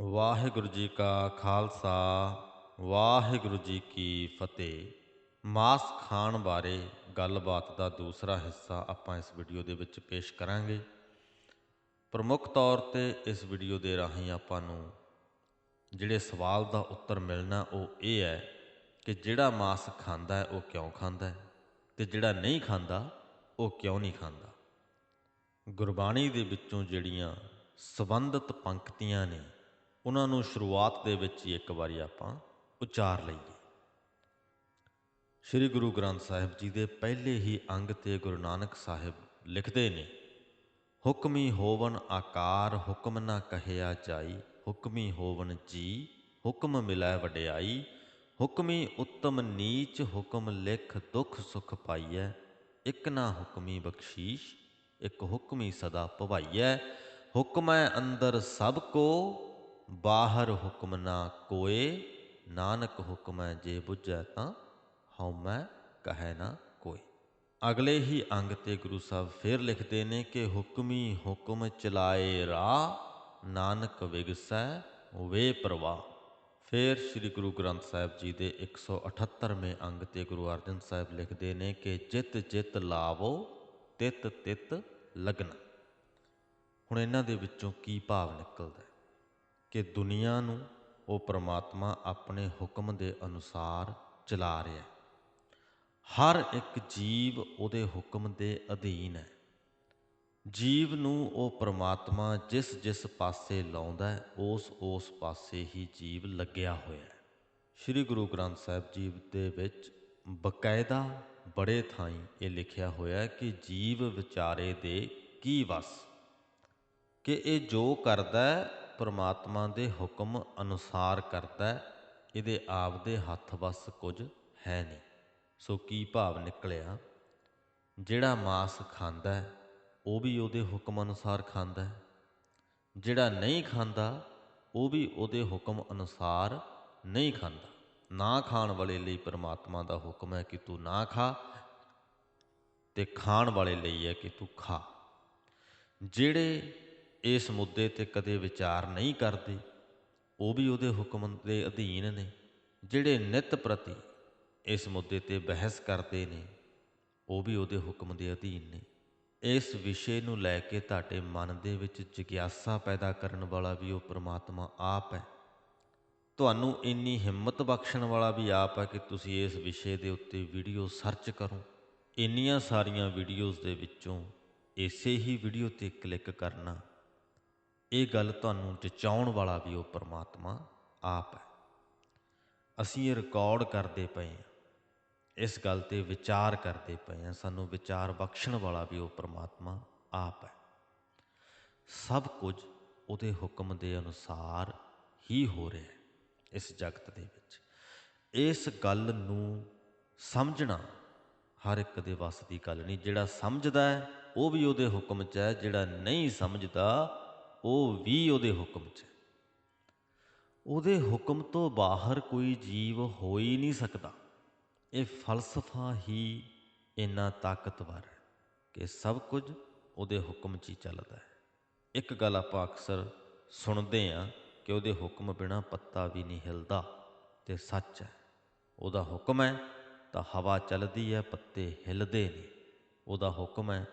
ਵਾਹਿਗੁਰੂ ਜੀ ਕਾ ਖਾਲਸਾ, ਵਾਹਿਗੁਰੂ ਜੀ ਕੀ ਫਤਿਹ। ਮਾਸ ਖਾਣ ਬਾਰੇ ਗੱਲਬਾਤ ਦਾ ਦੂਸਰਾ ਹਿੱਸਾ ਆਪਾਂ ਇਸ ਵੀਡੀਓ ਦੇ ਵਿੱਚ ਪੇਸ਼ ਕਰਾਂਗੇ। ਪ੍ਰਮੁੱਖ ਤੌਰ ਤੇ ਇਸ ਵੀਡੀਓ ਦੇ ਰਾਹੀਂ ਆਪਾਂ ਨੂੰ ਜਿਹੜੇ ਸਵਾਲ ਦਾ ਉੱਤਰ ਮਿਲਣਾ ਉਹ ਇਹ ਹੈ ਕਿ ਜਿਹੜਾ ਮਾਸ ਖਾਂਦਾ ਹੈ ਉਹ ਕਿਉਂ ਖਾਂਦਾ ਹੈ ਤੇ ਜਿਹੜਾ ਨਹੀਂ ਖਾਂਦਾ ਉਹ ਕਿਉਂ ਨਹੀਂ ਖਾਂਦਾ। ਗੁਰਬਾਣੀ ਦੇ ਵਿੱਚੋਂ ਜਿਹੜੀਆਂ ਸੰਬੰਧਿਤ ਪੰਕਤੀਆਂ ਨੇ ਉਹਨਾਂ ਨੂੰ ਸ਼ੁਰੂਆਤ ਦੇ ਵਿੱਚ ਹੀ ਇੱਕ ਵਾਰੀ ਆਪਾਂ ਉਚਾਰ ਲਈਏ। ਸ੍ਰੀ ਗੁਰੂ ਗ੍ਰੰਥ ਸਾਹਿਬ ਜੀ ਦੇ ਪਹਿਲੇ ਹੀ ਅੰਗ ਤੇ ਗੁਰੂ ਨਾਨਕ ਸਾਹਿਬ ਲਿਖਦੇ ਨੇ, ਹੁਕਮੀ ਹੋਵਨ ਆਕਾਰ ਹੁਕਮ ਨਾ ਕਹਿਆ ਜਾਈ, ਹੁਕਮੀ ਹੋਵਨ ਜੀ, ਹੁਕਮ ਮਿਲੈ ਵਡਿਆਈ, ਹੁਕਮੀ ਉੱਤਮ ਨੀਚ ਹੁਕਮ ਲਿਖ ਦੁਖ ਸੁਖ ਪਾਈਐ, ਇਕ ਨਾ ਹੁਕਮੀ ਬਖਸ਼ੀਸ਼, ਇਕ ਹੁਕਮੀ ਸਦਾ ਭਵਾਈਐ, ਹੁਕਮੈ ਅੰਦਰ ਸਭ ਕੋ ਬਾਹਰ ਹੁਕਮ ਨਾ ਕੋਏ, ਨਾਨਕ ਹੁਕਮੈ ਜੇ ਬੁੱਝੈ ਤਾਂ ਹਉਮੈ ਕਹੈ ਨਾ ਕੋਈ ਅਗਲੇ ਹੀ ਅੰਗ ਤੇ ਗੁਰੂ ਸਾਹਿਬ ਫੇਰ ਲਿਖਦੇ ਨੇ ਕਿ ਹੁਕਮੀ ਹੁਕਮ ਚਲਾਏ ਰਾ, ਨਾਨਕ ਵਿਗਸੈ ਵੇ ਪ੍ਰਵਾਹ। ਫੇਰ ਸ੍ਰੀ ਗੁਰੂ ਗ੍ਰੰਥ ਸਾਹਿਬ ਜੀ ਦੇ 178ਵੇਂ ਅੰਗ ਤੇ ਗੁਰੂ ਅਰਜਨ ਸਾਹਿਬ ਲਿਖਦੇ ਨੇ ਕਿ ਜਿਤ ਜਿਤ ਲਾਵੋ, ਤਿਤ ਤਿਤ ਲਗਨ। ਹੁਣ ਇਹਨਾਂ ਦੇ ਵਿੱਚੋਂ ਕੀ ਭਾਵ ਨਿਕਲਦਾ ਹੈ? ਕਿ ਦੁਨੀਆ ਨੂੰ ਉਹ ਪ੍ਰਮਾਤਮਾ ਆਪਣੇ ਹੁਕਮ ਦੇ ਅਨੁਸਾਰ ਚਲਾ ਰਿਹਾ ਹੈ। ਹਰ ਇੱਕ ਜੀਵ ਉਹਦੇ ਹੁਕਮ ਦੇ ਅਧੀਨ ਹੈ। ਜੀਵ ਨੂੰ ਉਹ ਪ੍ਰਮਾਤਮਾ ਜਿਸ ਜਿਸ ਪਾਸੇ ਲਾਉਂਦਾ ਹੈ ਉਸ ਉਸ ਪਾਸੇ ਹੀ ਜੀਵ ਲੱਗਿਆ ਹੋਇਆ ਹੈ। ਸ੍ਰੀ ਗੁਰੂ ਗ੍ਰੰਥ ਸਾਹਿਬ ਜੀ ਦੇ ਵਿੱਚ ਬਕਾਇਦਾ ਬੜੇ ਥਾਈਂ ਇਹ ਲਿਖਿਆ ਹੋਇਆ ਕਿ ਜੀਵ ਵਿਚਾਰੇ ਦੇ ਕੀ ਵਸ? ਕਿ ਇਹ ਜੋ ਕਰਦਾ ਪਰਮਾਤਮਾ ਦੇ ਹੁਕਮ ਅਨੁਸਾਰ ਕਰਦਾ ਇਹਦੇ ਆਪ ਦੇ ਹੱਥ ਵਸ ਕੁਝ ਹੈ ਨਹੀਂ। ਸੋ ਕੀ ਭਾਵ ਨਿਕਲਿਆ? ਜਿਹੜਾ ਮਾਸ ਖਾਂਦਾ ਹੈ, ਉਹ ਵੀ ਉਹਦੇ ਹੁਕਮ ਅਨੁਸਾਰ ਖਾਂਦਾ ਹੈ। ਜਿਹੜਾ ਨਹੀਂ ਖਾਂਦਾ, ਉਹ ਵੀ ਉਹਦੇ ਹੁਕਮ ਅਨੁਸਾਰ ਨਹੀਂ ਖਾਂਦਾ। ਨਾ ਖਾਣ ਵਾਲੇ ਲਈ ਪਰਮਾਤਮਾ ਦਾ ਹੁਕਮ ਹੈ ਕਿ ਤੂੰ ਨਾ ਖਾ ਤੇ ਖਾਣ ਵਾਲੇ ਲਈ ਹੈ ਕਿ ਤੂੰ ਖਾ। ਜਿਹੜੇ ਇਸ ਮੁੱਦੇ ਤੇ ਕਦੇ ਵਿਚਾਰ ਨਹੀਂ ਕਰਦੇ। ਉਹ ਵੀ ਉਹਦੇ ਹੁਕਮ ਦੇ ਅਧੀਨ ਨੇ, ਜਿਹੜੇ ਨਿਤ ਪ੍ਰਤੀ ਇਸ ਮੁੱਦੇ ਤੇ ਬਹਿਸ ਕਰਦੇ ਨੇ, ਉਹ ਵੀ ਉਹਦੇ ਹੁਕਮ ਦੇ ਅਧੀਨ ਨੇ। ਇਸ ਵਿਸ਼ੇ ਨੂੰ ਲੈ ਕੇ ਤੁਹਾਡੇ ਮਨ ਦੇ ਵਿੱਚ ਜਿਗਿਆਸਾ ਪੈਦਾ ਕਰਨ ਵਾਲਾ ਵੀ ਉਹ ਪ੍ਰਮਾਤਮਾ ਆਪ ਹੈ। ਤੁਹਾਨੂੰ ਇੰਨੀ ਹਿੰਮਤ ਬਖਸ਼ਣ ਵਾਲਾ ਵੀ ਆਪ ਹੈ ਕਿ ਤੁਸੀਂ ਇਸ ਵਿਸ਼ੇ ਦੇ ਉੱਤੇ ਵੀਡੀਓ ਸਰਚ ਕਰੋ। ਇੰਨੀਆਂ ਸਾਰੀਆਂ ਵੀਡੀਓਜ਼ ਦੇ ਵਿੱਚੋਂ ਇਸੇ ਹੀ ਵੀਡੀਓ ਤੇ ਕਲਿੱਕ ਕਰਨਾ ਇਹ ਗੱਲ ਤੁਹਾਨੂੰ ਜਚਾਉਣ ਵਾਲਾ ਵੀ ਉਹ ਪਰਮਾਤਮਾ ਆਪ ਹੈ। ਅਸੀਂ ਇਹ ਰਿਕਾਰਡ ਕਰਦੇ ਪਏ ਹਾਂ। ਇਸ ਗੱਲ ਤੇ ਵਿਚਾਰ ਕਰਦੇ ਪਏ ਹਾਂ। ਸਾਨੂੰ ਵਿਚਾਰ ਬਖਸ਼ਣ ਵਾਲਾ ਵੀ ਉਹ ਪਰਮਾਤਮਾ ਆਪ ਹੈ। ਸਭ ਕੁਝ ਉਹਦੇ ਹੁਕਮ ਦੇ ਅਨੁਸਾਰ ਹੀ ਹੋ ਰਿਹਾ ਹੈ ਇਸ ਜਗਤ ਦੇ ਵਿੱਚ। ਇਸ ਗੱਲ ਨੂੰ ਸਮਝਣਾ ਹਰ ਇੱਕ ਦੇ ਵੱਸ ਦੀ ਗੱਲ ਨਹੀਂ। ਜਿਹੜਾ ਸਮਝਦਾ ਹੈ, ਉਹ ਵੀ ਉਹਦੇ ਹੁਕਮ 'ਚ ਹੈ। ਜਿਹੜਾ ਨਹੀਂ ਸਮਝਦਾ ਉਹ ਵੀ ਉਹਦੇ ਹੁਕਮ 'ਚ ਉਹਦੇ ਹੁਕਮ ਤੋਂ ਬਾਹਰ ਕੋਈ ਜੀਵ ਹੋ ਹੀ ਨਹੀਂ ਸਕਦਾ। ਇਹ ਫਲਸਫਾ ਹੀ ਇੰਨਾ ਤਾਕਤਵਰ ਹੈ ਕਿ ਸਭ ਕੁਝ ਉਹਦੇ ਹੁਕਮ 'ਚ ਹੀ ਚੱਲਦਾ ਹੈ। ਇੱਕ ਗੱਲ ਆਪਾਂ ਅਕਸਰ ਸੁਣਦੇ ਆ ਕਿ ਉਹਦੇ ਹੁਕਮ ਬਿਨਾ ਪੱਤਾ ਵੀ ਨਹੀਂ ਹਿਲਦਾ ਤੇ ਸੱਚ ਹੈ। ਉਹਦਾ ਹੁਕਮ ਹੈ ਤਾਂ ਹਵਾ ਚੱਲਦੀ ਹੈ, ਪੱਤੇ ਹਿਲਦੇ ਨੇ। ਉਹਦਾ ਹੁਕਮ ਹੈ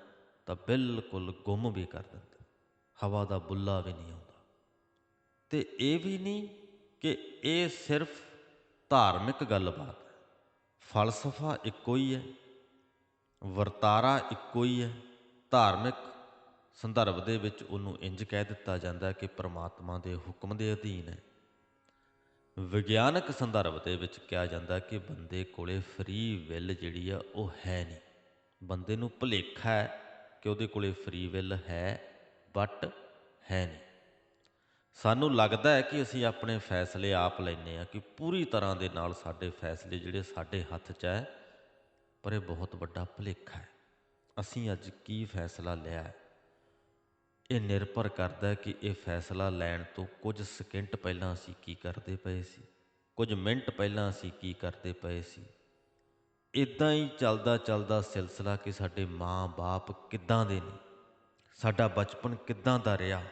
ਤਾਂ ਬਿਲਕੁਲ ਗੁੰਮ ਵੀ ਕਰ ਦਿੰਦਾ ਹਵਾ ਦਾ ਬੁੱਲਾ ਵੀ ਨਹੀਂ ਆਉਂਦਾ। ਤੇ ਇਹ ਵੀ ਨਹੀਂ ਕਿ ਇਹ ਸਿਰਫ ਧਾਰਮਿਕ ਗੱਲਬਾਤ ਹੈ। ਫਲਸਫਾ ਇੱਕੋ ਹੀ ਹੈ, ਵਰਤਾਰਾ ਇੱਕੋ ਹੀ ਹੈ। ਧਾਰਮਿਕ ਸੰਦਰਭ ਦੇ ਵਿੱਚ ਉਹਨੂੰ ਇੰਜ ਕਹਿ ਦਿੱਤਾ ਜਾਂਦਾ ਕਿ ਪ੍ਰਮਾਤਮਾ ਦੇ ਹੁਕਮ ਦੇ ਅਧੀਨ ਹੈ। ਵਿਗਿਆਨਕ ਸੰਦਰਭ ਦੇ ਵਿੱਚ ਕਿਹਾ ਜਾਂਦਾ ਕਿ ਬੰਦੇ ਕੋਲੇ ਫ੍ਰੀ ਵਿਲ ਜਿਹੜੀ ਆ ਉਹ ਹੈ ਨਹੀਂ। ਬੰਦੇ ਨੂੰ ਭੁਲੇਖਾ ਹੈ ਕਿ ਉਹਦੇ ਕੋਲੇ ਫ੍ਰੀ ਵਿਲ ਹੈ ਬਟ ਹੈ ਨਹੀਂ। ਸਾਨੂੰ ਲੱਗਦਾ ਹੈ ਕਿ ਅਸੀਂ ਆਪਣੇ ਫੈਸਲੇ ਆਪ ਲੈਨੇ ਆ ਕਿ ਪੂਰੀ ਤਰ੍ਹਾਂ ਦੇ ਨਾਲ ਸਾਡੇ ਫੈਸਲੇ ਜਿਹੜੇ ਸਾਡੇ ਹੱਥ 'ਚ ਹੈ, ਪਰ ਇਹ ਬਹੁਤ ਵੱਡਾ ਭੁਲੇਖਾ ਹੈ। ਅਸੀਂ ਅੱਜ ਕੀ ਫੈਸਲਾ ਲਿਆ ਹੈ? ਇਹ ਨਿਰਭਰ ਕਰਦਾ ਹੈ ਕਿ ਇਹ ਫੈਸਲਾ ਲੈਣ ਤੋਂ ਕੁਝ ਸਕਿੰਟ ਪਹਿਲਾਂ ਅਸੀਂ ਕੀ ਕਰਦੇ ਪਏ ਸੀ, ਕੁਝ ਮਿੰਟ ਪਹਿਲਾਂ ਅਸੀਂ ਕੀ ਕਰਦੇ ਪਏ ਸੀ। ਇਦਾਂ ਹੀ ਚੱਲਦਾ ਚੱਲਦਾ ਸਿਲਸਿਲਾ ਕਿ ਸਾਡੇ ਮਾਂ-ਬਾਪ ਕਿੱਦਾਂ ਦੇ ਨੇ? ਸਾਡਾ ਬਚਪਨ ਕਿੱਦਾਂ ਦਾ ਰਿਹਾ?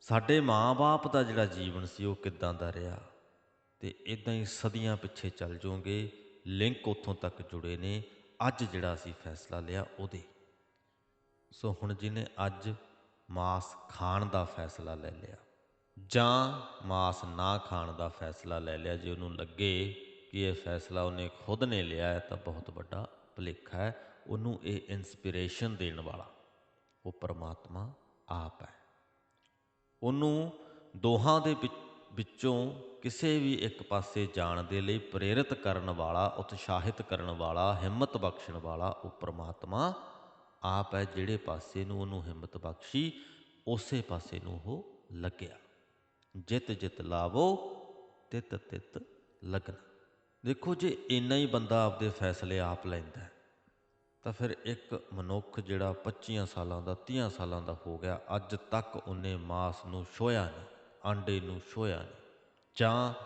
ਸਾਡੇ ਮਾਂ-ਬਾਪ ਦਾ ਜਿਹੜਾ ਜੀਵਨ ਸੀ, ਉਹ ਕਿੱਦਾਂ ਦਾ ਰਿਹਾ? ਤੇ ਇਦਾਂ ਹੀ ਸਦੀਆਂ ਪਿੱਛੇ ਚੱਲ ਜਾਓਗੇ, ਲਿੰਕ ਉੱਥੋਂ ਤੱਕ ਜੁੜੇ ਨੇ। ਅੱਜ ਜਿਹੜਾ ਅਸੀਂ ਫੈਸਲਾ ਲਿਆ, ਉਹਦੇ। ਸੋ ਹੁਣ ਜਿਹਨੇ ਅੱਜ ਮਾਸ ਖਾਣ ਦਾ ਫੈਸਲਾ ਲੈ ਲਿਆ, ਜਾਂ ਮਾਸ ਨਾ ਖਾਣ ਦਾ ਫੈਸਲਾ ਲੈ ਲਿਆ, ਜੇ ਉਹਨੂੰ ਲੱਗੇ ਕਿ ਇਹ ਫੈਸਲਾ ਉਹਨੇ ਖੁਦ ਨੇ ਲਿਆ ਹੈ, ਤਾਂ ਬਹੁਤ ਵੱਡਾ ਭੁਲੇਖਾ ਹੈ। ਉਹਨੂੰ ਇਹ ਇਨਸਪੀਰੇਸ਼ਨ ਦੇਣ ਵਾਲਾ ਉਹ ਪਰਮਾਤਮਾ ਆਪ ਹੈ। ਉਹਨੂੰ ਦੋਹਾਂ ਦੇ ਵਿੱਚ- ਵਿੱਚੋਂ ਕਿਸੇ ਵੀ ਇੱਕ ਪਾਸੇ ਜਾਣ ਦੇ ਲਈ ਪ੍ਰੇਰਿਤ ਕਰਨ ਵਾਲਾ, ਉਤਸ਼ਾਹਿਤ ਕਰਨ ਵਾਲਾ, ਹਿੰਮਤ ਬਖਸ਼ਣ ਵਾਲਾ ਉਹ ਪਰਮਾਤਮਾ ਆਪ ਹੈ, ਜਿਹੜੇ ਪਾਸੇ ਨੂੰ ਉਹਨੂੰ ਹਿੰਮਤ ਬਖਸ਼ੀ, ਉਸੇ ਪਾਸੇ ਨੂੰ ਉਹ ਲੱਗਿਆ। ਜਿਤ ਜਿਤ ਲਾਵੋ, ਤਿਤ ਤਿਤ ਲੱਗਣਾ। ਦੇਖੋ ਜੇ ਇੰਨਾ ਹੀ ਬੰਦਾ ਆਪਦੇ ਫੈਸਲੇ ਆਪ ਲੈਂਦਾ ਤਾਂ ਫਿਰ ਇੱਕ ਮਨੁੱਖ ਜਿਹੜਾ 25 ਸਾਲਾਂ ਦਾ 30 ਸਾਲਾਂ ਦਾ ਹੋ ਗਿਆ, ਅੱਜ ਤੱਕ ਉਹਨੇ ਮਾਸ ਨੂੰ ਛੋਇਆ ਨਹੀਂ, ਆਂਡੇ ਨੂੰ ਛੋਇਆ ਨਹੀਂ, ਜਾਂ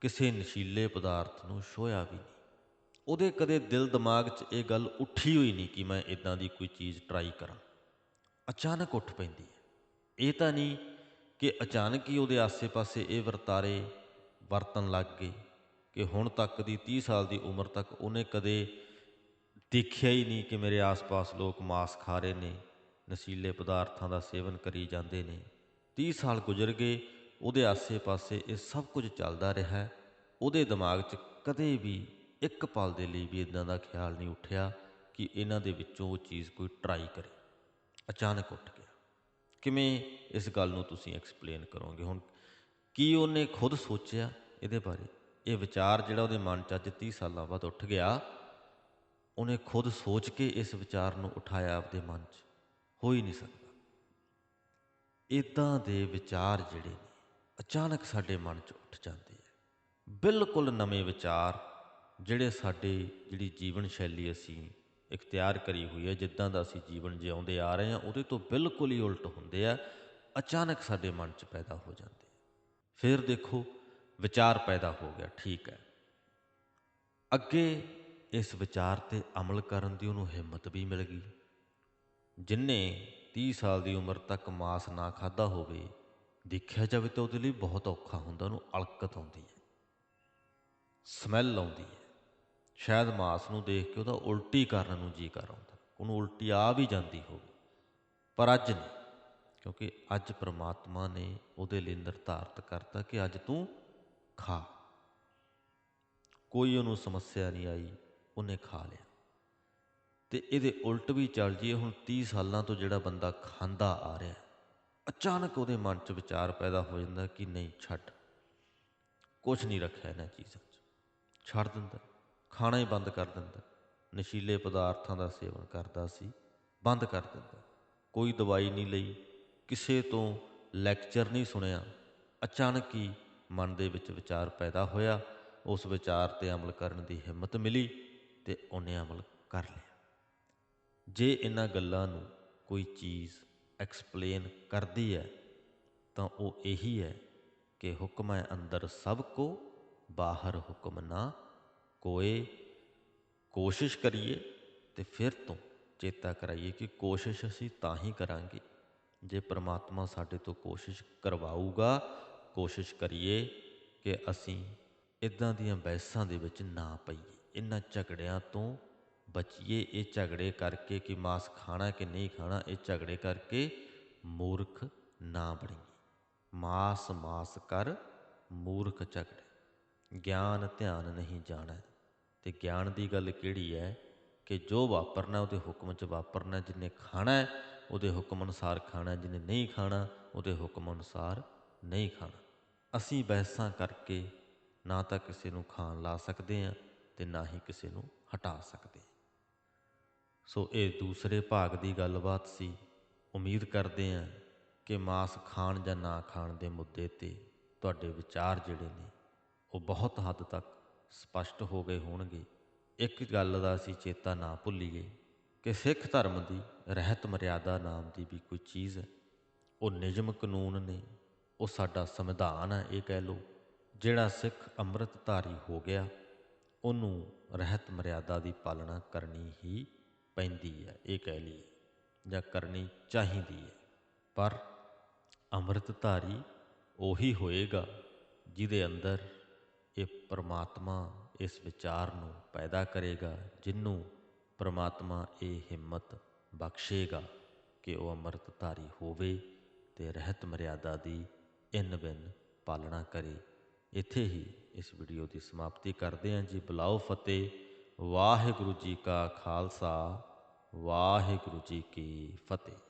ਕਿਸੇ ਨਸ਼ੀਲੇ ਪਦਾਰਥ ਨੂੰ ਛੋਇਆ ਵੀ ਨਹੀਂ। ਉਹਦੇ ਕਦੇ ਦਿਲ ਦਿਮਾਗ 'ਚ ਇਹ ਗੱਲ ਉੱਠੀ ਹੋਈ ਨਹੀਂ ਕਿ ਮੈਂ ਇਦਾਂ ਦੀ ਕੋਈ ਚੀਜ਼ ਟਰਾਈ ਕਰਾਂ। ਅਚਾਨਕ ਉੱਠ ਪੈਂਦੀ ਹੈ। ਇਹ ਤਾਂ ਨਹੀਂ ਕਿ ਅਚਾਨਕ ਹੀ ਉਹਦੇ ਆਸੇ-ਪਾਸੇ ਇਹ ਵਰਤਾਰੇ ਵਰਤਣ ਲੱਗ ਗਏ ਕਿ ਹੁਣ ਤੱਕ ਦੀ 30 ਸਾਲ ਦੀ ਉਮਰ ਤੱਕ ਉਹਨੇ ਕਦੇ ਦੇਖਿਆ ਹੀ ਨਹੀਂ ਕਿ ਮੇਰੇ ਆਸ-ਪਾਸ ਲੋਕ ਮਾਸ ਖਾ ਰਹੇ ਨੇ, ਨਸ਼ੀਲੇ ਪਦਾਰਥਾਂ ਦਾ ਸੇਵਨ ਕਰੀ ਜਾਂਦੇ ਨੇ। 30 ਸਾਲ ਗੁਜ਼ਰ ਗਏ, ਉਹਦੇ ਆਸੇ-ਪਾਸੇ ਇਹ ਸਭ ਕੁਝ ਚੱਲਦਾ ਰਿਹਾ। ਉਹਦੇ ਦਿਮਾਗ 'ਚ ਕਦੇ ਵੀ ਇੱਕ ਪਲ ਦੇ ਲਈ ਵੀ ਇਦਾਂ ਦਾ ਖਿਆਲ ਨਹੀਂ ਉੱਠਿਆ ਕਿ ਇਹਨਾਂ ਦੇ ਵਿੱਚੋਂ ਉਹ ਚੀਜ਼ ਕੋਈ ਟਰਾਈ ਕਰੇ। ਅਚਾਨਕ ਉੱਠ ਗਿਆ। ਕਿਵੇਂ ਇਸ ਗੱਲ ਨੂੰ ਤੁਸੀਂ ਐਕਸਪਲੇਨ ਕਰੋਗੇ? ਹੁਣ ਕੀ ਉਹਨੇ ਖੁਦ ਸੋਚਿਆ ਇਹਦੇ ਬਾਰੇ? ਇਹ ਵਿਚਾਰ ਜਿਹੜਾ ਉਹਦੇ ਮਨ 'ਚ ਅੱਜ 30 ਸਾਲਾਂ ਬਾਅਦ ਉੱਠ ਗਿਆ ਉਹਨੇ ਖੁਦ ਸੋਚ ਕੇ ਇਸ ਵਿਚਾਰ ਨੂੰ ਉਠਾਇਆ ਆਪਦੇ ਮਨ 'ਚ। ਹੋ ਹੀ ਨਹੀਂ ਸਕਦਾ। ਇਦਾਂ ਦੇ ਵਿਚਾਰ ਜਿਹੜੇ ਨੇ, ਅਚਾਨਕ ਸਾਡੇ ਮਨ 'ਚ ਉੱਠ ਜਾਂਦੇ ਆ। ਬਿਲਕੁਲ ਨਵੇਂ ਵਿਚਾਰ ਜਿਹੜੇ ਸਾਡੇ ਜਿਹੜੀ ਜੀਵਨ ਸ਼ੈਲੀ ਅਸੀਂ ਇਖਤਿਆਰ ਕਰੀ ਹੋਈ ਹੈ, ਜਿੱਦਾਂ ਦਾ ਅਸੀਂ ਜੀਵਨ ਜਿਉਂਦੇ ਆ ਰਹੇ ਹਾਂ, ਉਹਦੇ ਤੋਂ ਬਿਲਕੁਲ ਹੀ ਉਲਟ ਹੁੰਦੇ ਆ, ਅਚਾਨਕ ਸਾਡੇ ਮਨ 'ਚ ਪੈਦਾ ਹੋ ਜਾਂਦੇ ਆ। ਫਿਰ ਦੇਖੋ, ਵਿਚਾਰ ਪੈਦਾ ਹੋ ਗਿਆ, ਠੀਕ ਹੈ। ਅੱਗੇ ਇਸ ਵਿਚਾਰ ਤੇ ਅਮਲ ਕਰਨ ਦੀ ਉਹਨੂੰ ਹਿੰਮਤ ਵੀ ਮਿਲ ਗਈ। ਜਿਨਨੇ 30 ਸਾਲ ਦੀ ਉਮਰ ਤੱਕ ਮਾਸ ਨਾ ਖਾਦਾ ਹੋਵੇ, ਦੇਖਿਆ ਜਾਵੇ ਤਾਂ ਉਹਦੇ ਲਈ ਬਹੁਤ ਔਖਾ ਹੁੰਦਾ, ਉਹਨੂੰ ਅਲਕਤ ਆਉਂਦੀ ਹੈ। ਸਮੈਲ ਆਉਂਦੀ ਹੈ। ਸ਼ਾਇਦ ਮਾਸ ਨੂੰ ਦੇਖ ਕੇ ਉਹਦਾ ਉਲਟੀ ਕਰਨ ਨੂੰ ਜੀ ਕਰ ਆਉਂਦਾ। ਉਹਨੂੰ ਉਲਟੀ ਆ ਵੀ ਜਾਂਦੀ ਹੋਵੇ। ਪਰ ਅੱਜ ਨਹੀਂ, ਕਿਉਂਕਿ ਅੱਜ ਪ੍ਰਮਾਤਮਾ ਨੇ ਉਹਦੇ ਲਈ ਨਿਰਧਾਰਤ ਕਰਤਾ ਕਿ ਅੱਜ ਤੂੰ ਖਾ। ਕੋਈ ਉਹਨੂੰ ਸਮੱਸਿਆ ਨਹੀਂ ਆਈ। ਉਹਨੇ ਖਾ ਲਿਆ। ਤੇ ਇਹਦੇ ਉਲਟ ਵੀ ਚੱਲ ਜੀਏ ਹੁਣ 30 ਸਾਲਾਂ ਤੋਂ ਜਿਹੜਾ ਬੰਦਾ ਖਾਂਦਾ ਆ ਰਿਹਾ, ਅਚਾਨਕ ਉਹਦੇ ਮਨ 'ਚ ਵਿਚਾਰ ਪੈਦਾ ਹੋ ਜਾਂਦਾ ਕਿ ਨਹੀਂ, ਛੱਡ। ਕੁਝ ਨਹੀਂ ਰੱਖਿਆ ਇਹਨਾਂ ਚੀਜ਼ਾਂ 'ਚ। ਛੱਡ ਦਿੰਦਾ, ਖਾਣਾ ਹੀ ਬੰਦ ਕਰ ਦਿੰਦਾ। ਨਸ਼ੀਲੇ ਪਦਾਰਥਾਂ ਦਾ ਸੇਵਨ ਕਰਦਾ ਸੀ, ਬੰਦ ਕਰ ਦਿੰਦਾ। ਕੋਈ ਦਵਾਈ ਨਹੀਂ ਲਈ, ਕਿਸੇ ਤੋਂ ਲੈਕਚਰ ਨਹੀਂ ਸੁਣਿਆ। ਅਚਾਨਕ ਹੀ ਮਨ ਦੇ ਵਿੱਚ ਵਿਚਾਰ ਪੈਦਾ ਹੋਇਆ। ਉਸ ਵਿਚਾਰ ਤੇ ਅਮਲ ਕਰਨ ਦੀ ਹਿੰਮਤ ਮਿਲੀ। ਤੇ ਉਹਨੇ ਅਮਲ ਕਰ ਲਿਆ। ਜੇ ਇਹਨਾਂ ਗੱਲਾਂ ਨੂੰ ਕੋਈ ਚੀਜ਼ ਐਕਸਪਲੇਨ ਕਰਦੀ ਹੈ, ਤਾਂ ਉਹ ਇਹੀ ਹੈ ਕਿ ਹੁਕਮ ਹੈ ਅੰਦਰ ਸਭ ਕੋ, ਬਾਹਰ ਹੁਕਮ ਨਾ ਕੋਏ। ਕੋਸ਼ਿਸ਼ ਕਰੀਏ ਤੇ ਫਿਰ ਤੋਂ ਚੇਤਾ ਕਰਾਈਏ ਕਿ ਕੋਸ਼ਿਸ਼ ਅਸੀਂ ਤਾਂ ਹੀ ਕਰਾਂਗੇ। ਜੇ ਪ੍ਰਮਾਤਮਾ ਸਾਡੇ ਤੋਂ ਕੋਸ਼ਿਸ਼ ਕਰਵਾਊਗਾ, ਕੋਸ਼ਿਸ਼ ਕਰੀਏ ਕਿ ਅਸੀਂ ਇਦਾਂ ਦੀਆਂ ਬਹਿਸਾਂ ਦੇ ਵਿੱਚ ਨਾ ਪਈਏ। ਇਹਨਾਂ ਝਗੜਿਆਂ ਤੋਂ ਬਚੀਏ। ਇਹ ਝਗੜੇ ਕਰਕੇ ਕਿ ਮਾਸ ਖਾਣਾ ਕਿ ਨਹੀਂ ਖਾਣਾ, ਇਹ ਝਗੜੇ ਕਰਕੇ ਮੂਰਖ ਨਾ ਬਣੀਏ। ਮਾਸ ਮਾਸ ਕਰ ਮੂਰਖ ਝਗੜੇ। ਗਿਆਨ ਧਿਆਨ ਨਹੀਂ ਜਾਣਾ। ਤੇ ਗਿਆਨ ਦੀ ਗੱਲ ਕਿਹੜੀ ਹੈ ਕਿ ਜੋ ਵਾਪਰਨਾ ਉਹਦੇ ਹੁਕਮ 'ਚ ਵਾਪਰਨਾ, ਜਿੰਨੇ ਖਾਣਾ ਹੈ, ਉਹਦੇ ਹੁਕਮ ਅਨੁਸਾਰ ਖਾਣਾ ਜਿਹਨੇ ਨਹੀਂ ਖਾਣਾ, ਉਹਦੇ ਹੁਕਮ ਅਨੁਸਾਰ ਨਹੀਂ ਖਾਣਾ। ਅਸੀਂ ਬਹਿਸਾਂ ਕਰਕੇ ਨਾ ਤਾਂ ਕਿਸੇ ਨੂੰ ਖਾਣ ਲਾ ਸਕਦੇ ਹਾਂ ਤੇ ਨਾ ਹੀ ਕਿਸੇ ਨੂੰ ਹਟਾ ਸਕਦੇ। ਸੋ ਇਹ ਦੂਸਰੇ ਭਾਗ ਦੀ ਗੱਲਬਾਤ ਸੀ। ਉਮੀਦ ਕਰਦੇ ਹਾਂ ਕਿ ਮਾਸ ਖਾਣ ਜਾਂ ਨਾ ਖਾਣ ਦੇ ਮੁੱਦੇ ਤੇ ਤੁਹਾਡੇ ਵਿਚਾਰ ਜਿਹੜੇ ਨੇ, ਉਹ ਬਹੁਤ ਹੱਦ ਤੱਕ ਸਪਸ਼ਟ ਹੋ ਗਏ ਹੋਣਗੇ। ਇੱਕ ਗੱਲ ਦਾ ਅਸੀਂ ਚੇਤਾ ਨਾ ਭੁੱਲੀਏ ਕਿ ਸਿੱਖ ਧਰਮ ਦੀ ਰਹਿਤ ਮਰਿਆਦਾ ਨਾਮ ਦੀ ਵੀ ਕੋਈ ਚੀਜ਼ ਹੈ। ਉਹ ਨਿਯਮ ਕਾਨੂੰਨ ਨੇ, ਉਹ ਸਾਡਾ ਸੰਵਿਧਾਨ ਹੈ ਇਹ ਕਹਿ ਲਓ, ਜਿਹੜਾ ਸਿੱਖ ਅੰਮ੍ਰਿਤਧਾਰੀ ਹੋ ਗਿਆ। ਉਹਨੂੰ ਰਹਿਤ ਮਰਿਆਦਾ ਦੀ ਪਾਲਣਾ ਕਰਨੀ ਹੀ ਪੈਂਦੀ ਹੈ, ਇਹ ਕਹਿ ਲਈਏ, ਜਾਂ ਕਰਨੀ ਚਾਹੀਦੀ ਹੈ। ਪਰ ਅੰਮ੍ਰਿਤਧਾਰੀ ਉਹੀ ਹੋਏਗਾ ਜਿਹਦੇ ਅੰਦਰ ਇਹ ਪ੍ਰਮਾਤਮਾ ਇਸ ਵਿਚਾਰ ਨੂੰ ਪੈਦਾ ਕਰੇਗਾ ਜਿਹਨੂੰ ਪ੍ਰਮਾਤਮਾ ਇਹ ਹਿੰਮਤ ਬਖਸ਼ੇਗਾ ਕਿ ਉਹ ਅੰਮ੍ਰਿਤਧਾਰੀ ਹੋਵੇ ਤੇ ਰਹਿਤ ਮਰਿਆਦਾ ਦੀ ਇਨ ਬਿਨ ਪਾਲਣਾ ਕਰੇ। ਇੱਥੇ ਹੀ ਇਸ ਵੀਡੀਓ ਦੀ ਸਮਾਪਤੀ ਕਰਦੇ ਹਾਂ ਜੀ। ਬੁਲਾਓ ਫਤਿਹ। ਵਾਹਿਗੁਰੂ ਜੀ ਕਾ ਖਾਲਸਾ। ਵਾਹਿਗੁਰੂ ਜੀ ਕੀ ਫਤਿਹ।